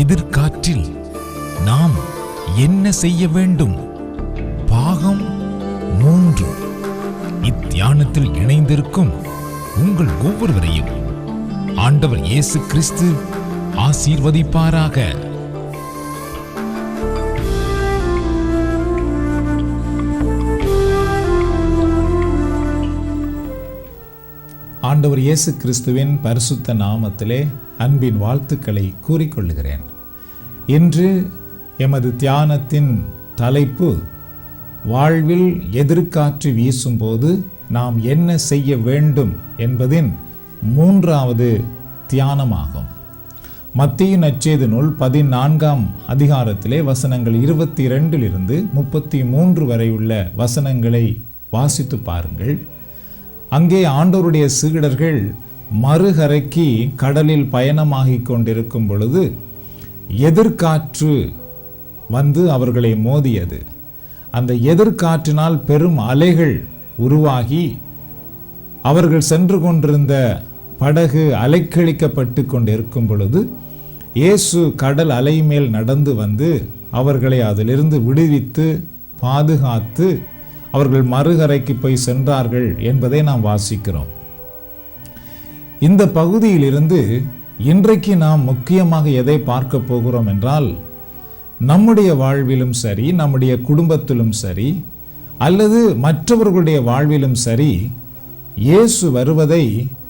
எதிர்காற்றில் நாம் என்ன செய்ய வேண்டும்? பாகம் மூன்று. இத்தியானத்தில் இணைந்திருக்கும் உங்கள் ஒவ்வொருவரையும் ஆண்டவர் இயேசு கிறிஸ்து ஆசீர்வதிப்பாராக. ஆண்டவர் இயேசு கிறிஸ்துவின் பரிசுத்த நாமத்திலே அன்பின் வாழ்த்துக்களை கூறிக்கொள்கிறேன் இன்று எமது தியானத்தின் தலைப்பு வாழ்வில் எதிர்காற்று வீசும்போது நாம் என்ன செய்ய வேண்டும் என்பதின் மூன்றாவது தியானமாகும். மத்திய நச்சேது நூல் பதினான்காம் அதிகாரத்திலே வசனங்கள் இருபத்தி இரண்டிலிருந்து முப்பத்தி மூன்று வரை உள்ள வசனங்களை வாசித்து பாருங்கள். அங்கே ஆண்டோருடைய சீடர்கள் மறுகரைக்கு கடலில் பயணமாகி கொண்டிருக்கும் பொழுது எதிர்காற்று வந்து அவர்களை மோதியது. அந்த எதிர்காற்றினால் பெரும் அலைகள் உருவாகி அவர்கள் சென்று கொண்டிருந்த படகு அலைக்கழிக்கப்பட்டு கொண்டிருக்கும் பொழுது இயேசு கடல் அலை மேல் நடந்து வந்து அவர்களை அதிலிருந்து விடுவித்து பாதுகாத்து அவர்கள் மறுகரைக்கு போய் சென்றார்கள் என்பதை நாம் வாசிக்கிறோம். இந்த பகுதியிலிருந்து இன்றைக்கு நாம் முக்கியமாக எதை பார்க்க போகிறோம் என்றால் நம்முடைய வாழ்விலும் சரி நம்முடைய குடும்பத்திலும் சரி அல்லது மற்றவர்களுடைய வாழ்விலும் சரி இயேசு வருவதை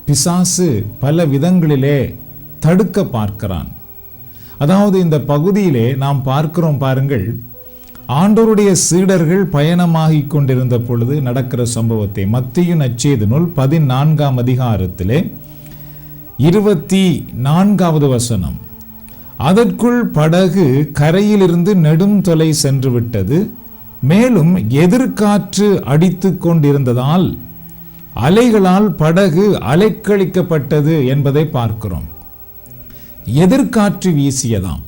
பிசாசு பல விதங்களிலே தடுக்க பார்க்கிறான். அதாவது இந்த பகுதியிலே நாம் பார்க்கிறோம் பாருங்கள் ஆண்டோருடைய சீடர்கள் பயணமாகிக் கொண்டிருந்த பொழுது நடக்கிற சம்பவத்தை மத்திய நச்சேது நூல் பதினான்காம் அதிகாரத்திலே இருபத்தி நான்காவது வசனம். அதற்குள் படகு கரையிலிருந்து நெடும் தொலை சென்று விட்டது மேலும் எதிர்காற்று அடித்துக் கொண்டிருந்ததால் அலைகளால் படகு அலைக்கழிக்கப்பட்டது என்பதை பார்க்கிறோம். எதிர்காற்று வீசியதாம்.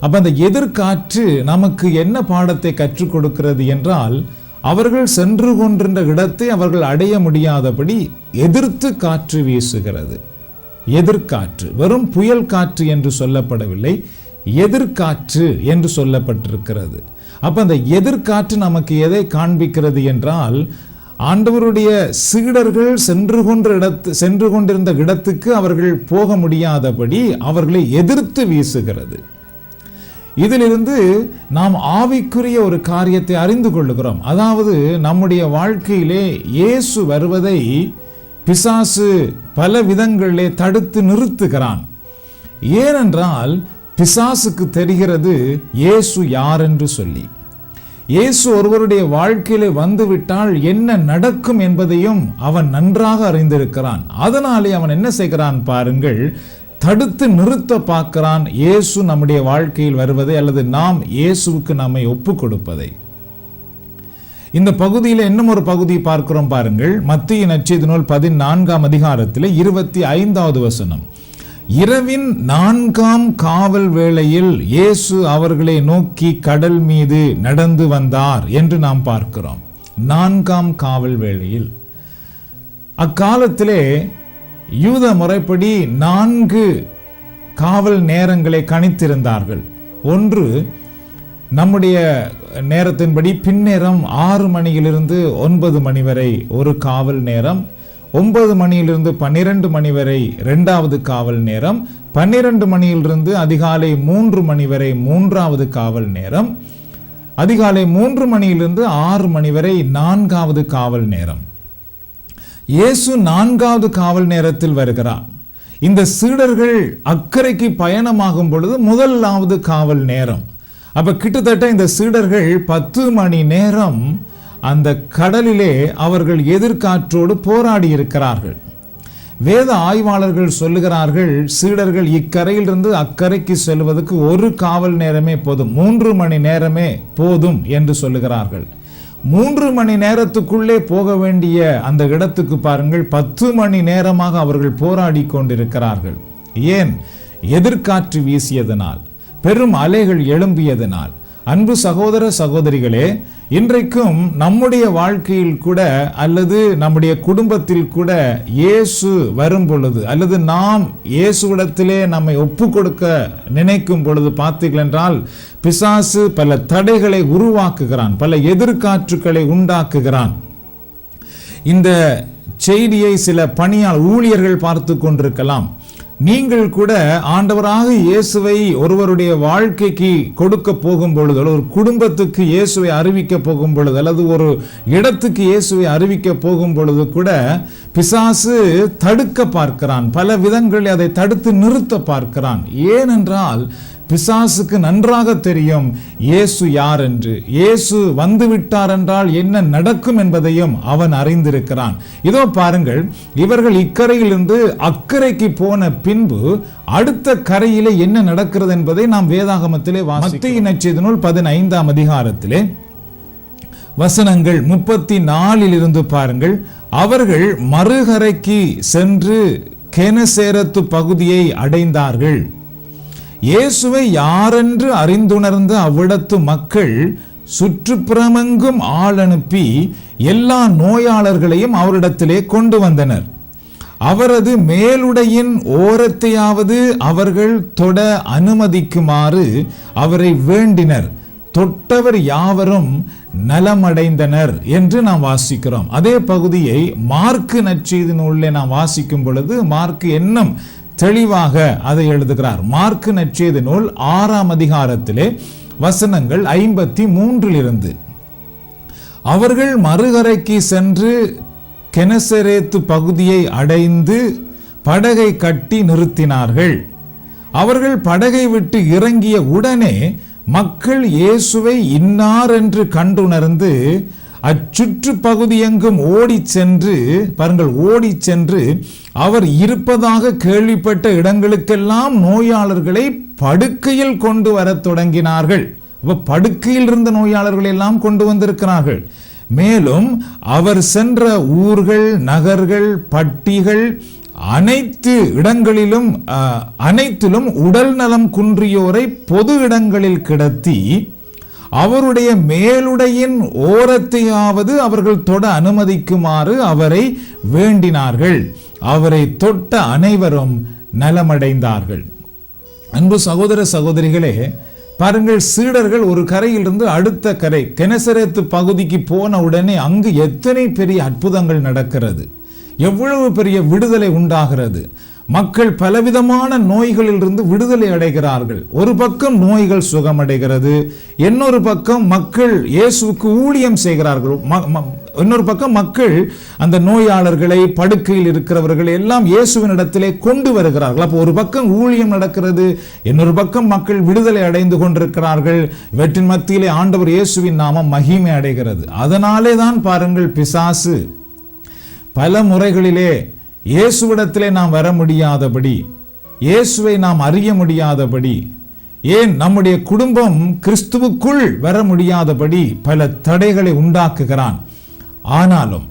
அப்ப அந்த எதிர்காற்று நமக்கு என்ன பாடத்தை கற்றுக் கொடுக்கிறது என்றால் அவர்கள் சென்று கொண்டிருந்த இடத்தை அவர்கள் அடைய முடியாதபடி எதிர்த்து காற்று வீசுகிறது. எதிர்காற்று வெறும் புயல் காற்று என்று சொல்லப்படவில்லை எதிர்காற்று என்று சொல்லப்பட்டிருக்கிறது. அப்ப அந்த எதிர்காற்று நமக்கு எதை காண்பிக்கிறது என்றால் ஆண்டவருடைய சீடர்கள் சென்று கொன்ற இடத்து சென்று கொண்டிருந்த இடத்துக்கு அவர்கள் போக முடியாதபடி அவர்களை எதிர்த்து வீசுகிறது. இதிலிருந்து நாம் ஆவிக்குரிய ஒரு காரியத்தை அறிந்து கொள்ளுகிறோம். அதாவது நம்முடைய வாழ்க்கையிலே இயேசு வருவதை பிசாசு பல விதங்களிலே தடுத்து நிறுத்துகிறான். ஏனென்றால் பிசாசுக்கு தெரிகிறது இயேசு யார் என்று சொல்லி. இயேசு ஒருவருடைய வாழ்க்கையிலே வந்துவிட்டால் என்ன நடக்கும் என்பதையும் அவன் நன்றாக அறிந்திருக்கிறான். அதனாலே அவன் என்ன செய்கிறான் பாருங்கள் தடுத்து நிறுத்த பார்க்கிறான் இயேசு நம்முடைய வாழ்க்கையில் வருவதை அல்லது நாம் இயேசுவுக்கு நம்மை ஒப்பு கொடுப்பதை இந்த பகுதியில் இன்னும் ஒரு பகுதி பார்க்கிறோம் பாருங்கள். மத்திய நச்செய்தி நூல் பதினான்காம் அதிகாரத்தில் இருபத்தி ஐந்தாவது வசனம். இரவின் நான்காம் காவல் வேளையில் இயேசு அவர்களை நோக்கி கடல் மீது நடந்து வந்தார் என்று நாம் பார்க்கிறோம். நான்காம் காவல் வேளையில். அக்காலத்திலே யூத முறைப்படி நான்கு காவல் நேரங்களை கணித்திருந்தார்கள். ஒன்று நம்முடைய நேரத்தின்படி பின்னேரம் ஆறு மணியிலிருந்து ஒன்பது மணி வரை ஒரு காவல் நேரம் ஒன்பது மணியிலிருந்து பன்னிரண்டு மணி வரை ரெண்டாவது காவல் நேரம் பன்னிரண்டு மணியிலிருந்து அதிகாலை மூன்று மணி வரை மூன்றாவது காவல் நேரம் அதிகாலை மூன்று மணியிலிருந்து ஆறு மணி வரை நான்காவது காவல் நேரம். இயேசு நான்காவது காவல் நேரத்தில் வருகிறார். இந்த சீடர்கள் அக்கறைக்கு பயணமாகும் பொழுது முதலாவது காவல் நேரம். அப்ப கிட்டத்தட்ட இந்த சீடர்கள் பத்து மணி நேரம் அந்த கடலிலே அவர்கள் எதிர்காற்றோடு போராடி இருக்கிறார்கள். வேத ஆய்வாளர்கள் சொல்லுகிறார்கள் சீடர்கள் இக்கரையிலிருந்து அக்கறைக்கு செல்வதற்கு ஒரு காவல் நேரமே போதும் மூன்று மணி நேரமே போதும் என்று சொல்லுகிறார்கள். மூன்று மணி நேரத்துக்குள்ளே போக வேண்டிய அந்த இடத்துக்கு பாருங்கள் பத்து மணி நேரமாக அவர்கள் போராடி கொண்டிருக்கிறார்கள். ஏன்? எதிர்காற்று வீசியதனால் பெரும் அலைகள் எழும்பியதனால். அன்பு சகோதர சகோதரிகளே இன்றைக்கும் நம்முடைய வாழ்க்கையில் கூட அல்லது நம்முடைய குடும்பத்தில் கூட இயேசு வரும் பொழுது அல்லது நாம் இயேசுவிடத்திலே நம்மை ஒப்பு கொடுக்க நினைக்கும் பொழுது பார்த்தீர்கள் என்றால் பிசாசு பல தடைகளை உருவாக்குகிறான் பல எதிர்காற்றுக்களை உண்டாக்குகிறான். இந்த செய்தியை சில பணியால் ஊழியர்கள் பார்த்து கொண்டிருக்கலாம். நீங்கள் கூட ஆண்டவராக இயேசுவை ஒருவருடைய வாழ்க்கைக்கு கொடுக்க போகும் பொழுது அல்லது ஒரு குடும்பத்துக்கு இயேசுவை அறிவிக்க போகும் பொழுது அல்லது ஒரு இடத்துக்கு இயேசுவை அறிவிக்க போகும் பொழுது கூட பிசாசு தடுக்க பார்க்கிறான். பல விதங்களில் அதை தடுத்து நிறுத்த பார்க்கிறான். ஏனென்றால் பிசாசுக்கு நன்றாக தெரியும் இயேசு யார் என்று இயேசு வந்து விட்டார் என்றால் என்ன நடக்கும் என்பதையும் அவன் அறிந்திருக்கிறான். இதோ பாருங்கள் இவர்கள் இக்கரையிலிருந்து அக்கறைக்கு போன பின்பு அடுத்த கரையிலே என்ன நடக்கிறது என்பதை நாம் வேதாகமத்திலே மத்திய நச்செய்தி நூல் பதினைந்தாம் அதிகாரத்திலே வசனங்கள் முப்பத்தி நாலில் இருந்து பாருங்கள். அவர்கள் மறுகரைக்கு சென்று கெனசேரத்து பகுதியை அடைந்தார்கள். இயேசுவை யாரென்று அறிந்துணர்ந்த அவ்விடத்து மக்கள் சுற்றுப்புறமெங்கும் ஆள் அனுப்பி எல்லா நோயாளர்களையும் அவரிடத்திலே கொண்டு வந்தனர். அவரது மேலுடையின் ஓரத்தையாவது அவர்கள் தொட அனுமதிக்குமாறு அவரை வேண்டினர். தொட்டவர் யாவரும் நலமடைந்தனர் என்று நாம் வாசிக்கிறோம். அதே பகுதியை மார்க்கு நற்செய்தி நூலில் நாம் வாசிக்கும் பொழுது மார்க்கு என்னும் தெளிவாக அதை எழுதுகிறார். மார்க்கு நச்செய்த நூல் ஆறாம் அதிகாரத்திலே வசனங்கள் ஐம்பத்தி மூன்றிலிருந்து அவர்கள் மறுகரைக்கு சென்று கெனசரேத்து பகுதியை அடைந்து படகை கட்டி நிறுத்தினார்கள். அவர்கள் படகை விட்டு இறங்கிய உடனே மக்கள் இயேசுவை இன்னார் என்று கண்டுணர்ந்து அச்சுற்று பகுதி எங்கும் ஓடிச் சென்று பாருங்கள் ஓடிச் சென்று அவர் இருப்பதாக கேள்விப்பட்ட இடங்களுக்கெல்லாம் நோயாளர்களை படுக்கையில் கொண்டு வரத் தொடங்கினார்கள். அப்போ படுக்கையில் இருந்த நோயாளர்களை எல்லாம் கொண்டு வந்திருக்கிறார்கள். மேலும் அவர் சென்ற ஊர்கள் நகர்கள் பட்டிகள் அனைத்து இடங்களிலும் அனைத்திலும் உடல் நலம் குன்றியோரை பொது இடங்களில் கிடத்தி அவருடைய மேலுடையின் ஓரத்தையாவது அவர்கள் தொட அனுமதிக்குமாறு அவரை வேண்டினார்கள். அவரை தொட்ட அனைவரும் நலமடைந்தார்கள். அன்பு சகோதர சகோதரிகளே பாருங்கள் சீடர்கள் ஒரு கரையிலிருந்து அடுத்த கரை கெனசரத்து பகுதிக்கு போன உடனே அங்கு எத்தனை பெரிய அற்புதங்கள் நடக்கிறது. எவ்வளவு பெரிய விடுதலை உண்டாகிறது. மக்கள் பலவிதமான நோய்களிலிருந்து விடுதலை அடைகிறார்கள். ஒரு பக்கம் நோய்கள் சுகமடைகிறது இன்னொரு பக்கம் மக்கள் இயேசுக்கு ஊழியம் செய்கிறார்கள். ம- ம- இன்னொரு பக்கம் மக்கள் அந்த நோயாளர்களை படுக்கையில் இருக்கிறவர்கள் எல்லாம் இயேசுவின் இடத்திலே கொண்டு வருகிறார்கள். அப்போ ஒரு பக்கம் ஊழியம் நடக்கிறது இன்னொரு பக்கம் மக்கள் விடுதலை அடைந்து கொண்டிருக்கிறார்கள். இவற்றின் மத்தியிலே ஆண்டவர் இயேசுவின் நாமம் மகிமை அடைகிறது. அதனாலே தான் பாருங்கள் பிசாசு பல முறைகளிலே இயேசுவிடத்திலே நாம் வர முடியாதபடி இயேசுவை நாம் அறிய முடியாதபடி ஏன் நம்முடைய குடும்பம் கிறிஸ்துவுக்குள் வர முடியாதபடி பல தடைகளை உண்டாக்குகிறான். ஆனாலும்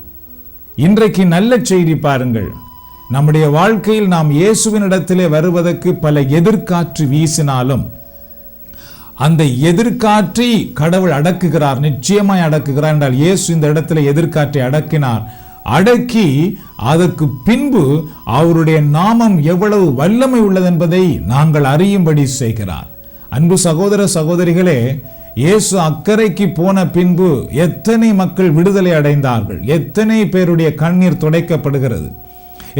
இன்றைக்கு நல்ல செய்தி பாருங்கள். நம்முடைய வாழ்க்கையில் நாம் இயேசுவினிடத்திலே வருவதற்கு பல எதிர்காற்று வீசினாலும் அந்த எதிர்காற்றை கடவுள் அடக்குகிறார் நிச்சயமாய் அடக்குகிறார் என்றால் இயேசு இந்த இடத்துல எதிர்காற்றை அடக்கினார். அடக்கி அதற்கு பின்பு அவருடைய நாமம் எவ்வளவு வல்லமை உள்ளது என்பதை நாங்கள் அறியும்படி செய்கிறார். அன்பு சகோதர சகோதரிகளே இயேசு அக்கறைக்கு போன பின்பு எத்தனை மக்கள் விடுதலை அடைந்தார்கள். எத்தனை பேருடைய கண்ணீர் துடைக்கப்படுகிறது.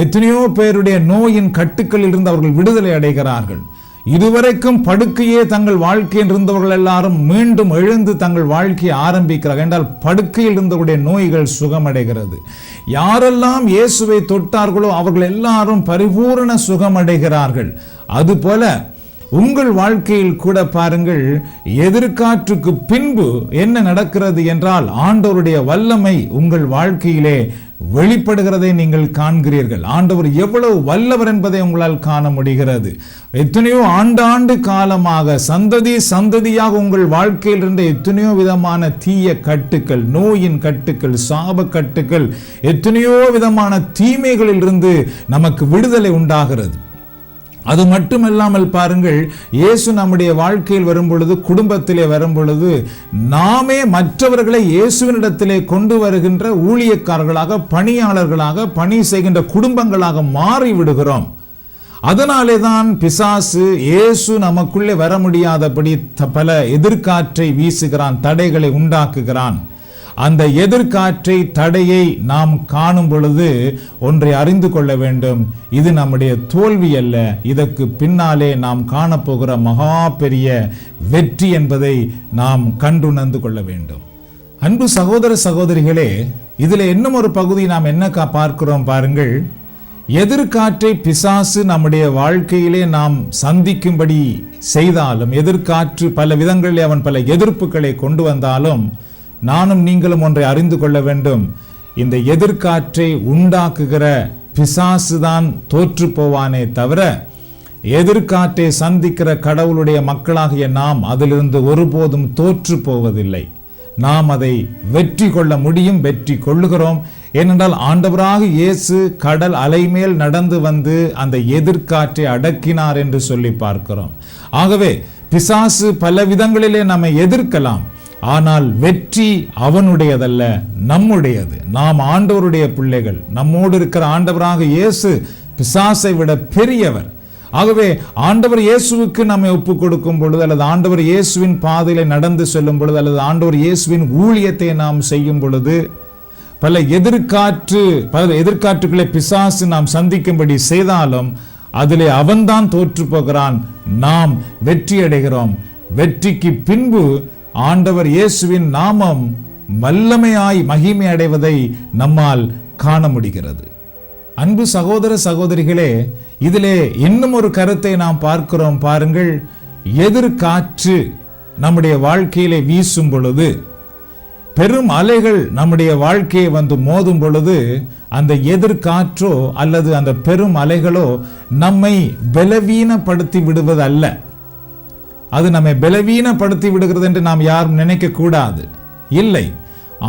எத்தனையோ பேருடைய நோயின் கட்டுக்களில் இருந்து அவர்கள் விடுதலை அடைகிறார்கள். இதுவரைக்கும் படுக்கையே தங்கள் வாழ்க்கையில் இருந்தவர்கள் எல்லாரும் மீண்டும் எழுந்து தங்கள் வாழ்க்கையை ஆரம்பிக்கிறார்கள் என்றால் படுக்கையில் இருந்தவருடைய நோய்கள் சுகமடைகிறது. யாரெல்லாம் இயேசுவை தொட்டார்களோ அவர்கள் எல்லாரும் பரிபூரண சுகமடைகிறார்கள். அதுபோல உங்கள் வாழ்க்கையில் கூட பாருங்கள் எதிர்காற்றுக்கு பின்பு என்ன நடக்கிறது என்றால் ஆண்டவருடைய வல்லமை உங்கள் வாழ்க்கையிலே வெளிப்படுகிறதை நீங்கள் காண்கிறீர்கள். ஆண்டவர் எவ்வளவு வல்லவர் என்பதை உங்களால் காண முடிகிறது. எத்தனையோ ஆண்டாண்டு காலமாக சந்ததி சந்ததியாக உங்கள் வாழ்க்கையில் இருந்த எத்தனையோ விதமான தீய கட்டுக்கள் நோயின் கட்டுக்கள் சாப கட்டுக்கள் எத்தனையோ விதமான தீமைகளில் இருந்து நமக்கு விடுதலை உண்டாகிறது. அது மட்டுமல்லாமல் பாருங்கள் இயேசு நம்முடைய வாழ்க்கையில் வரும்பொழுது குடும்பத்திலே வரும்பொழுது நாமே மற்றவர்களை இயேசுவினிடத்திலே கொண்டு வருகின்ற ஊழியக்காரர்களாக பணியாளர்களாக பணி செய்கின்ற குடும்பங்களாக மாறி விடுகிறோம் அதனாலே தான் பிசாசு இயேசு நமக்குள்ளே வர முடியாதபடி த- பல எதிர்காற்றை வீசுகிறான் தடைகளை உண்டாக்குகிறான். அந்த எதிர்காற்றை தடையை நாம் காணும் பொழுது ஒன்றை அறிந்து கொள்ள வேண்டும். இது நம்முடைய தோல்வி அல்ல. இதற்கு பின்னாலே நாம் காணப்போகிற மகா பெரிய வெற்றி என்பதை நாம் கண்டுணர்ந்து கொள்ள வேண்டும். அன்பு சகோதர சகோதரிகளே இதுல இன்னும் ஒரு பகுதி நாம் என்ன கா- பார்க்கிறோம் பாருங்கள். எதிர்காற்றை பிசாசு நம்முடைய வாழ்க்கையிலே நாம் சந்திக்கும்படி செய்தாலும் எதிர்காற்று பல விதங்களிலே அவன் பல எதிர்ப்புகளை கொண்டு வந்தாலும் நானும் நீங்களும் ஒன்றை அறிந்து கொள்ள வேண்டும். இந்த எதிர்காற்றை உண்டாக்குகிற பிசாசு தான் தோற்று போவானே தவிர எதிர்காற்றை சந்திக்கிற கடவுளுடைய மக்களாகிய நாம் அதிலிருந்து ஒருபோதும் தோற்று போவதில்லை. நாம் அதை வெற்றி கொள்ள முடியும் வெற்றி கொள்ளுகிறோம். ஏனென்றால் ஆண்டவராக இயேசு கடல் அலைமேல் நடந்து வந்து அந்த எதிர்காற்றை அடக்கினார் என்று சொல்லி பார்க்கிறோம். ஆகவே பிசாசு பல விதங்களிலே நம்மை எதிர்க்கலாம். ஆனால் வெற்றி அவனுடையதல்ல நம்முடையது. நாம் ஆண்டவருடைய பிள்ளைகள். நம்மோடு இருக்கிற ஆண்டவராக இயேசு பிசாசை விட பெரியவர். ஆகவே ஆண்டவர் இயேசுவுக்கு நம்மை ஒப்பு கொடுக்கும் பொழுது அல்லது ஆண்டவர் இயேசுவின் பாதையில நடந்து செல்லும் பொழுது அல்லது ஆண்டவர் இயேசுவின் ஊழியத்தை நாம் செய்யும் பொழுது பல எதிர்காற்று பல எதிர்காற்றுக்களை பிசாசு நாம் சந்திக்கும்படி செய்தாலும் அதிலே அவன்தான் தோற்று போகிறான். நாம் வெற்றி அடைகிறோம் வெற்றிக்கு பின்பு ஆண்டவர் இயேசுவின் நாமம் வல்லமையாய் மகிமை அடைவதை நம்மால் காண முடிகிறது. அன்பு சகோதர சகோதரிகளே இதிலே இன்னும் ஒரு கருத்தை நாம் பார்க்கிறோம். பாருங்கள் எதிர்காற்று நம்முடைய வாழ்க்கையிலே வீசும் பொழுது பெரும் அலைகள் நம்முடைய வாழ்க்கையை வந்து மோதும் பொழுது அந்த எதிர்காற்றோ அல்லது அந்த பெரும் அலைகளோ நம்மை பலவீனப்படுத்தி விடுவதல்ல. அது நம்மை பலவீனப்படுத்தி விடுகிறது என்று நாம் யாரும் நினைக்க கூடாது. இல்லை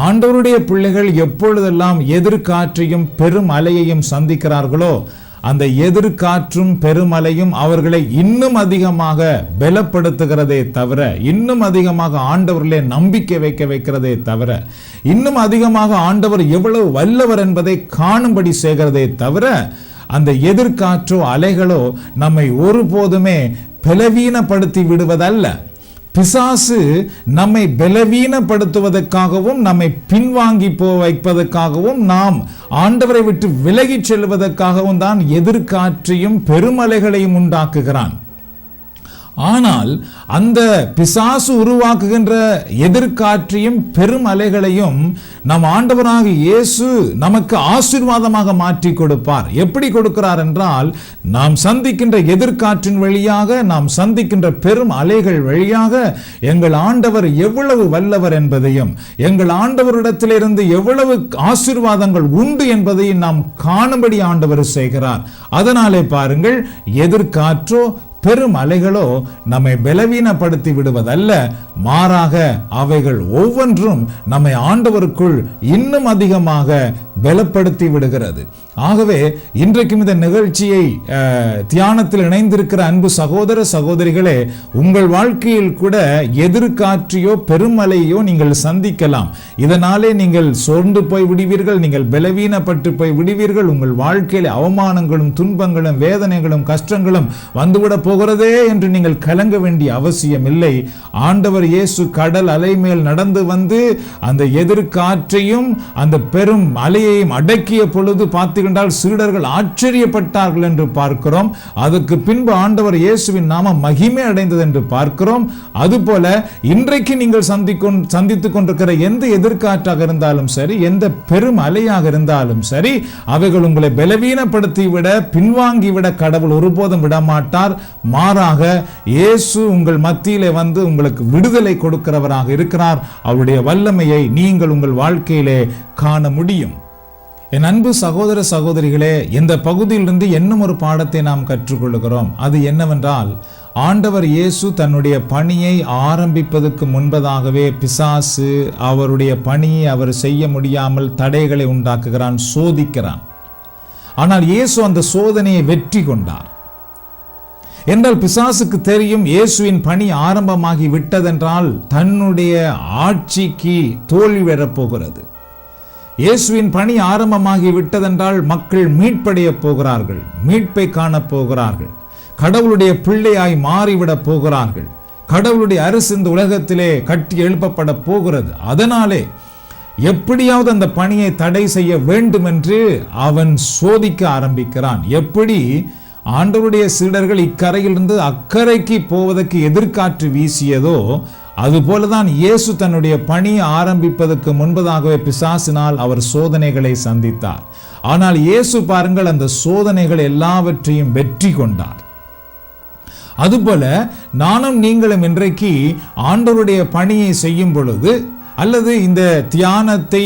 ஆண்டவருடைய பிள்ளைகள் எப்பொழுதெல்லாம் எதிர்காற்றையும் பெரும் அலையையும் சந்திக்கிறார்களோ அந்த எதிர்காற்றும் பெருமலையும் அவர்களை இன்னும் அதிகமாக பலப்படுத்துகிறதே தவிர இன்னும் அதிகமாக ஆண்டவர்களே நம்பிக்கை வைக்க வைக்கிறதே தவிர இன்னும் அதிகமாக ஆண்டவர் எவ்வளவு வல்லவர் என்பதை காணும்படி செய்கிறதே தவிர அந்த எதிர்காற்றோ அலைகளோ நம்மை ஒருபோதுமே பலவீனப்படுத்தி விடுவதல்ல. பிசாசு நம்மை பலவீனப்படுத்துவதற்காகவும் நம்மை பின்வாங்கி போ வைப்பதற்காகவும் நாம் ஆண்டவரை விட்டு விலகிச் செல்வதற்காகவும் தான் எதிர்காற்றையும் பெருமலைகளையும் உண்டாக்குகிறான். ஆனால் அந்த பிசாசு உருவாக்குகின்ற எதிர்காற்றையும் பெரும் அலைகளையும் நம் ஆண்டவராக இயேசு நமக்கு ஆசீர்வாதமாக மாற்றி கொடுப்பார். எப்படி கொடுக்கிறார் என்றால் நாம் சந்திக்கின்ற எதிர்காற்றின் வழியாக நாம் சந்திக்கின்ற பெரும் அலைகள் வழியாக எங்கள் ஆண்டவர் எவ்வளவு வல்லவர் என்பதையும் எங்கள் ஆண்டவரிடத்திலிருந்து எவ்வளவு ஆசீர்வாதங்கள் உண்டு என்பதையும் நாம் காணும்படி ஆண்டவர் செய்கிறார். அதனாலே பாருங்கள் எதிர்காற்றோ பெரும் அலைகளோ நம்மை பலவீனப்படுத்தி விடுவதல்ல. மாறாக அவைகள் ஒவ்வொன்றும் நம்மை ஆண்டவருக்குள் இன்னும் அதிகமாக பலப்படுத்தி விடுகிறது. ஆகவே இன்றைக்கும் இந்த நிகழ்ச்சியை தியானத்தில் இணைந்திருக்கிற அன்பு சகோதர சகோதரிகளே உங்கள் வாழ்க்கையில் கூட எதிர்காற்றியோ பெருமலையோ நீங்கள் சந்திக்கலாம். இதனாலே நீங்கள் சோர்ந்து போய் விடுவீர்கள் நீங்கள் பலவீனப்பட்டு போய் விடுவீர்கள். உங்கள் வாழ்க்கையில் அவமானங்களும் துன்பங்களும் வேதனைகளும் கஷ்டங்களும் வந்துவிட போகிறதே என்று நீங்கள் கலங்க வேண்டிய அவசியம் இல்லை ஆண்டவர் இயேசு கடல் அலை மேல் நடந்து வந்து அந்த எதிர்காற்றையும் அந்த பெரும் அலையையும் அடக்கிய பொழுது பார்த்துக்கின்றால் சீடர்கள் ஆச்சரியப்பட்டார்கள் என்று பார்க்கிறோம். அதற்கு பின்பு ஆண்டவர் இயேசுவின் நாமம் மகிமை அடைந்தது என்று பார்க்கிறோம். அதுபோல இன்றைக்கு நீங்கள் சந்திக்கும் சந்தித்துக் கொண்டிருக்கிற எந்த எதிர்காற்றாக இருந்தாலும் சரி எந்த பெரும் அலையாக இருந்தாலும் சரி அவைகள் உங்களை பலவீனப்படுத்தி விட பின்வாங்கி விட கடவுள் ஒருபோதும் விடமாட்டார். மாறாக இயேசு உங்கள் மத்தியிலே வந்து உங்களுக்கு விடுதலை கொடுக்கிறவராக இருக்கிறார். அவருடைய வல்லமையை நீங்கள் உங்கள் வாழ்க்கையிலே காண முடியும். என் அன்பு சகோதர சகோதரிகளே இந்த பகுதியிலிருந்து இன்னும் ஒரு பாடத்தை நாம் கற்றுக்கொள்கிறோம். அது என்னவென்றால் ஆண்டவர் இயேசு தன்னுடைய பணியை ஆரம்பிப்பதற்கு முன்பதாகவே பிசாசு அவருடைய பணியை அவர் செய்ய முடியாமல் தடைகளை உண்டாக்குகிறான் சோதிக்கிறான். ஆனால் இயேசு அந்த சோதனையை வெற்றி கொண்டார். என்றால் பிசாசுக்கு தெரியும் இயேசுவின் பணி ஆரம்பமாகி விட்டதென்றால் தன்னுடைய ஆட்சிக்கு தோல்வி வரப்போகிறது இயேசுவின் பணி ஆரம்பமாகி விட்டதென்றால் மக்கள் மீட்படைய போகிறார்கள் மீட்பை காணப் போகிறார்கள் கடவுளுடைய பிள்ளையாய் மாறிவிடப் போகிறார்கள் கடவுளுடைய அரசு இந்த உலகத்திலே கட்டி எழுப்பப்பட போகிறது. அதனாலே எப்படியாவது அந்த பணியை தடை செய்ய வேண்டும் என்று அவன் சோதிக்க ஆரம்பிக்கிறான். எப்படி? ஆண்டவருடைய சீடர்கள் இக்கரையிலிருந்து அக்கறைக்கு போவதற்கு எதிர்காற்று வீசியதோ அதுபோலதான் இயேசு தன்னுடைய பணி ஆரம்பிப்பதற்கு முன்பதாகவே பிசாசினால் அவர் சோதனைகளை சந்தித்தார். ஆனால் இயேசு பாருங்கள் அந்த சோதனைகள் எல்லாவற்றையும் வெற்றி கொண்டார். அதுபோல நானும் நீங்களும் இன்றைக்கு ஆண்டவருடைய பணியை செய்யும் பொழுது அல்லது இந்த தியானத்தை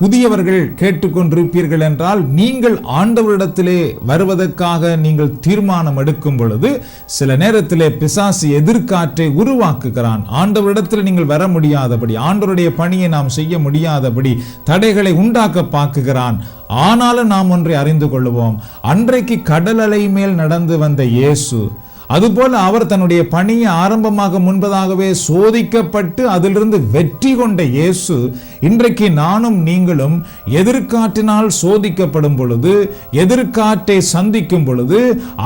புதியவர்கள் கேட்டுக்கொண்டிருப்பீர்கள் என்றால் நீங்கள் ஆண்டவரிடத்திலே வருவதற்காக நீங்கள் தீர்மானம் எடுக்கும் பொழுது சில நேரத்திலே பிசாசு எதிர்காற்றை உருவாக்குகிறான். ஆண்டவரிடத்தில் நீங்கள் வர முடியாதபடி ஆண்டவருடைய பணியை நாம் செய்ய முடியாதபடி தடைகளை உண்டாக்க பார்க்குகிறான். ஆனாலும் நாம் ஒன்றை அறிந்து கொள்வோம். அன்றைக்கு கடல் அலை மேல் நடந்து வந்த இயேசு அதுபோல அவர் தன்னுடைய பணியை ஆரம்பமாக முன்பதாகவே சோதிக்கப்பட்டு அதிலிருந்து வெற்றி கொண்ட இயேசு இன்றைக்கு நானும் நீங்களும் எதிர்காற்றினால் சோதிக்கப்படும் பொழுது எதிர்காற்றை சந்திக்கும் பொழுது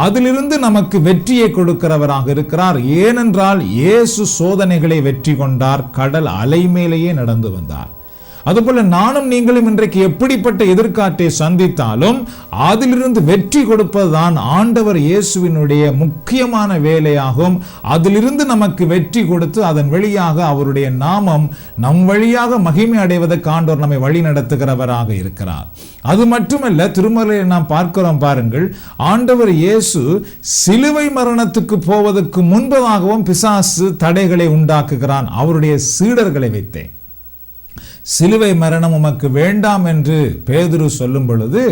அதிலிருந்து நமக்கு வெற்றியை கொடுக்கிறவராக இருக்கிறார். ஏனென்றால் இயேசு சோதனைகளை வெற்றி கொண்டார் கடல் அலை மேலேயே நடந்து வந்தார். அதுபோல நானும் நீங்களும் இன்றைக்கு எப்படிப்பட்ட எதிர்காற்றை சந்தித்தாலும் அதிலிருந்து வெற்றி கொடுப்பதுதான் ஆண்டவர் இயேசுவினுடைய முக்கியமான வேலையாகும். அதிலிருந்து நமக்கு வெற்றி கொடுத்து அதன் வழியாக அவருடைய நாமம் நம் வழியாக மகிமை அடைவதற்கு ஆண்டவர் நம்மை வழி நடத்துகிறவராக இருக்கிறார். அது மட்டுமல்ல திருமலையை நாம் பார்க்கிறோம் பாருங்கள் ஆண்டவர் இயேசு சிலுவை மரணத்துக்கு போவதற்கு முன்பதாகவும் பிசாசு தடைகளை உண்டாக்குகிறான். அவருடைய சீடர்களை வைத்தேன் சிலுவை மரணம் உமக்கு வேண்டாம் என்று பேதுரு சொல்லும் பொழுது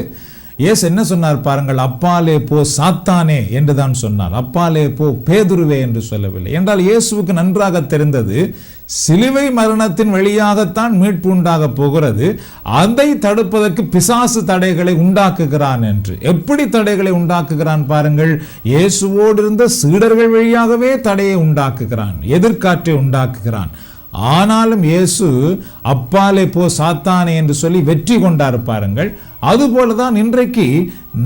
இயேசு என்ன சொன்னார் பாருங்கள் அப்பாலே போ சாத்தானே என்று தான் சொன்னார். அப்பாலே போ பேதுருவே என்று சொல்லவில்லை. என்றால் இயேசுவுக்கு நன்றாக தெரிந்தது சிலுவை மரணத்தின் வழியாகத்தான் மீட்பு உண்டாக போகிறது. அதை தடுப்பதற்கு பிசாசு தடைகளை உண்டாக்குகிறான் என்று. எப்படி தடைகளை உண்டாக்குகிறான் பாருங்கள் இயேசுவோடு இருந்த சீடர்கள் வழியாகவே தடையை உண்டாக்குகிறான் எதிர்காற்றை உண்டாக்குகிறான். ஆனாலும் இயேசு அப்பாலே போ சாத்தானே என்று சொல்லி வெற்றி கொண்டார் பாருங்கள். அதுபோலதான் இன்றைக்கு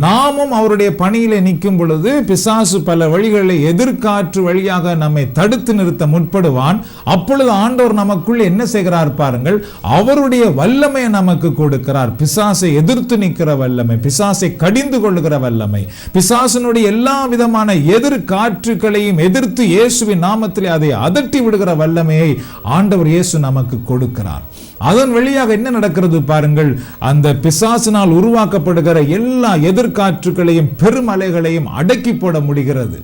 நாமும் அவருடைய பணியிலே நிற்கும் பொழுது பிசாசு பல வழிகளில் எதிர்காற்று வழியாக நம்மை தடுத்து நிறுத்த முற்படுவான். அப்பொழுது ஆண்டவர் நமக்குள் என்ன செய்கிறார் பாருங்கள் அவருடைய வல்லமையை நமக்கு கொடுக்கிறார். பிசாசை எதிர்த்து நிற்கிற வல்லமை பிசாசை கடிந்து கொள்ளுகிற வல்லமை பிசாசனுடைய எல்லா விதமான எதிர்காற்றுகளையும் எதிர்த்து இயேசுவின் நாமத்தில் அதை அதட்டி விடுகிற வல்லமையை ஆண்டவர் இயேசு நமக்கு கொடுக்கிறார். அதன் வழியாக என்ன நடக்கிறது பாருங்கள் அந்த பிசாசினால் உருவாக்கப்படுகிற எல்லா எதிர்காற்றுகளையும் பெருமலைகளையும் அடக்கி போட முடிகிறது.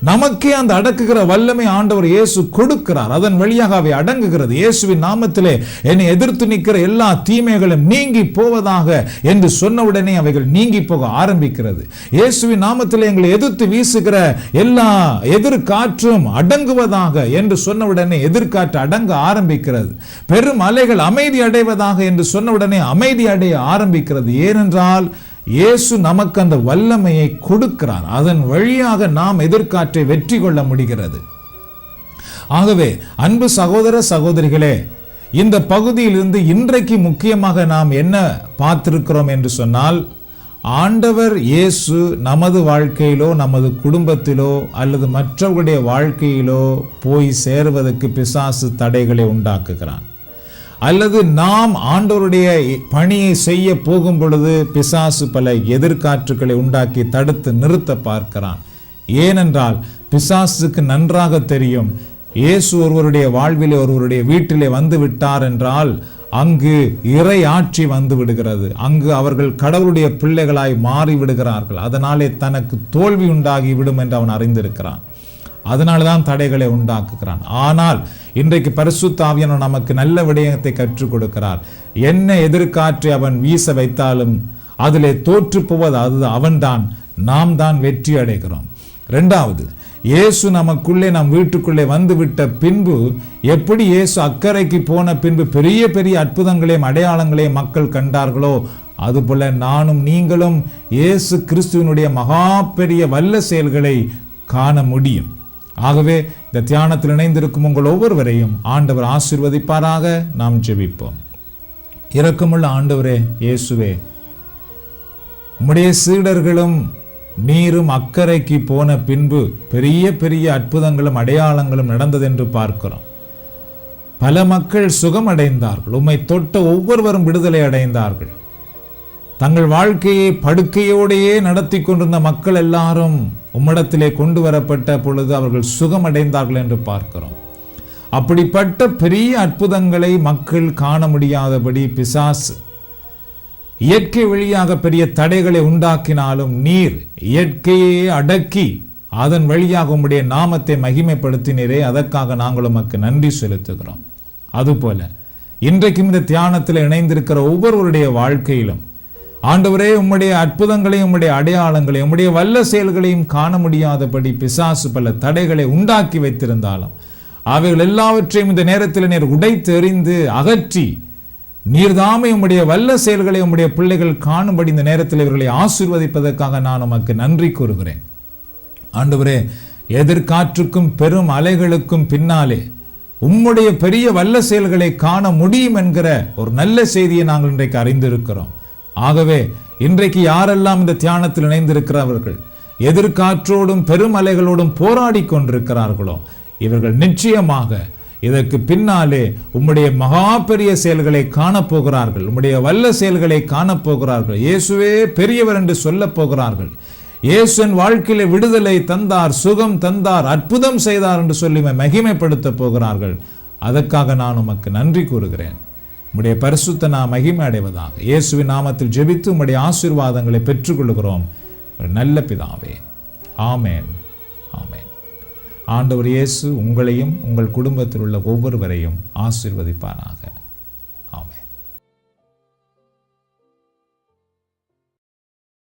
நமக்கே அந்த அடக்குகிற வல்லமை ஆண்டவர் இயேசு கொடுக்கிறார். அதன் வழியாக அவை அடங்குகிறது. இயேசுவின் நாமத்திலே என்னை எதிர்த்து நிற்கிற எல்லா தீமைகளும் நீங்கி போவதாக என்று சொன்னவுடனே அவைகள் நீங்கி போக ஆரம்பிக்கிறது. இயேசுவின் நாமத்தில் எங்களை எதிர்த்து வீசுகிற எல்லா எதிர்காற்றும் அடங்குவதாக என்று சொன்னவுடனே எதிர்காற்று அடங்க ஆரம்பிக்கிறது. பெரும் அலைகள் அமைதி அடைவதாக என்று சொன்னவுடனே அமைதி அடைய ஆரம்பிக்கிறது. ஏனென்றால் இயேசு நமக்கு அந்த வல்லமையை கொடுக்கிறார். அதன் வழியாக நாம் எதிர்காற்றை வெற்றி கொள்ள முடிகிறது. ஆகவே அன்பு சகோதர சகோதரிகளே இந்த பகுதியிலிருந்து இன்றைக்கு முக்கியமாக நாம் என்ன பார்த்திருக்கிறோம் என்று சொன்னால் ஆண்டவர் இயேசு நமது வாழ்க்கையிலோ நமது குடும்பத்திலோ அல்லது மற்றவர்களுடைய வாழ்க்கையிலோ போய் சேருவதற்கு பிசாசு தடைகளை உண்டாக்குகிறான். அல்லது நாம் ஆண்டவருடைய பணியை செய்ய போகும் பொழுது பிசாசு பல எதிர்காற்றுகளை உண்டாக்கி தடுத்து நிறுத்த பார்க்கிறான். ஏனென்றால் பிசாசுக்கு நன்றாக தெரியும் இயேசு ஒருவருடைய வாழ்விலே ஒருவருடைய வீட்டிலே வந்து விட்டார் என்றால் அங்கு இறை ஆட்சி வந்து விடுகிறது. அங்கு அவர்கள் கடவுளுடைய பிள்ளைகளாய் மாறி விடுகிறார்கள் அதனாலே தனக்கு தோல்வி உண்டாகி விடும் என்று அவன் அறிந்திருக்கிறான். அதனால தான் தடைகளை உண்டாக்குகிறான். ஆனால் இன்றைக்கு பரிசுத்த நமக்கு நல்ல விடயத்தை கற்றுக் கொடுக்கிறார். என்ன எதிர்காற்றை அவன் வீச வைத்தாலும் அதிலே தோற்று போவது அது அவன்தான் நாம் தான் வெற்றி அடைகிறோம். ரெண்டாவது இயேசு நமக்குள்ளே நம் வீட்டுக்குள்ளே வந்துவிட்ட பின்பு எப்படி இயேசு அக்கறைக்கு போன பின்பு பெரிய பெரிய அற்புதங்களையும் அடையாளங்களையும் மக்கள் கண்டார்களோ அதுபோல நானும் நீங்களும் இயேசு கிறிஸ்துவனுடைய மகா பெரிய வல்ல செயல்களை காண முடியும். ஆகவே இந்த தியானத்தில் இணைந்திருக்கும் உங்கள் ஒவ்வொருவரையும் ஆண்டவர் ஆசிர்வதிப்பாராக. நாம் ஜெபிப்போம். இரக்கமுள்ள ஆண்டவரே இயேசுவே உம்முடைய சீடர்களும் நீரும் அக்கறைக்கு போன பின்பு பெரிய பெரிய அற்புதங்களும் அடையாளங்களும் நடந்ததென்று பார்க்கிறோம். பல மக்கள் சுகமடைந்தார்கள். உம்மை தொட்ட ஒவ்வொருவரும் விடுதலை அடைந்தார்கள். தங்கள் வாழ்க்கையை படுக்கையோடையே நடத்தி கொண்டிருந்த மக்கள் எல்லாரும் உம்மிடத்திலே கொண்டு வரப்பட்ட பொழுது அவர்கள் சுகமடைந்தார்கள் என்று பார்க்கிறோம். அப்படிப்பட்ட பெரிய அற்புதங்களை மக்கள் காண முடியாதபடி பிசாசு இயற்கை வழியாக பெரிய தடைகளை உண்டாக்கினாலும் நீர் இயற்கையை அடக்கி அதன் வழியாக உம்முடைய நாமத்தை மகிமைப்படுத்தினீரே. அதற்காக நாங்கள் உமக்கு நன்றி செலுத்துகிறோம். அதுபோல இன்றைக்கும் இந்த தியானத்தில் இணைந்திருக்கிற ஒவ்வொருவருடைய வாழ்க்கையிலும் ஆண்டவரே உம்முடைய அற்புதங்களையும் உம்முடைய அடையாளங்களையும் உம்முடைய வல்ல செயல்களையும் காண முடியாதபடி பிசாசு பல தடைகளை உண்டாக்கி வைத்திருந்தாலும் அவைகள் எல்லாவற்றையும் இந்த நேரத்தில் நீர் உடைத்தெறிந்து அகற்றி நீர்தாமே உம்முடைய வல்ல செயல்களை உம்முடைய பிள்ளைகள் காணும்படி இந்த நேரத்தில் இவர்களை ஆசிர்வதிப்பதற்காக நான் உமக்கு நன்றி கூறுகிறேன். ஆண்டவரே எதிர்காற்றுக்கும் பெரும் அலைகளுக்கும் பின்னாலே உம்முடைய பெரிய வல்ல செயல்களை காண முடியும் என்கிற ஒரு நல்ல செய்தியை நாங்கள் இன்றைக்கு அறிந்திருக்கிறோம். ஆகவே இன்றைக்கு யாரெல்லாம் இந்த தியானத்தில் இணைந்திருக்கிறவர்கள் எதிர்காற்றோடும் பெருமலைகளோடும் போராடி கொண்டிருக்கிறார்களோ இவர்கள் நிச்சயமாக இதற்கு பின்னாலே உம்முடைய மகா பெரிய செயல்களை காணப்போகிறார்கள் உம்முடைய வல்ல செயல்களை காணப்போகிறார்கள் இயேசுவே பெரியவர் என்று சொல்லப் போகிறார்கள். இயேசுவின் வாழ்க்கையில விடுதலை தந்தார் சுகம் தந்தார் அற்புதம் செய்தார் என்று சொல்லி மகிமைப்படுத்த போகிறார்கள். அதற்காக நான் உமக்கு நன்றி கூறுகிறேன். உம்முடைய பரிசுத்த நாம் மகிமை அடைவதாக இயேசுவின் நாமத்தில் ஜெபித்து உம்முடைய ஆசீர்வாதங்களை பெற்றுக்கொள்கிறோம் நல்ல பிதாவே. ஆமேன். ஆமேன். ஆண்டவர் இயேசு உங்களையும் உங்கள் குடும்பத்தில் உள்ள ஒவ்வொருவரையும் ஆசிர்வதிப்பாராக.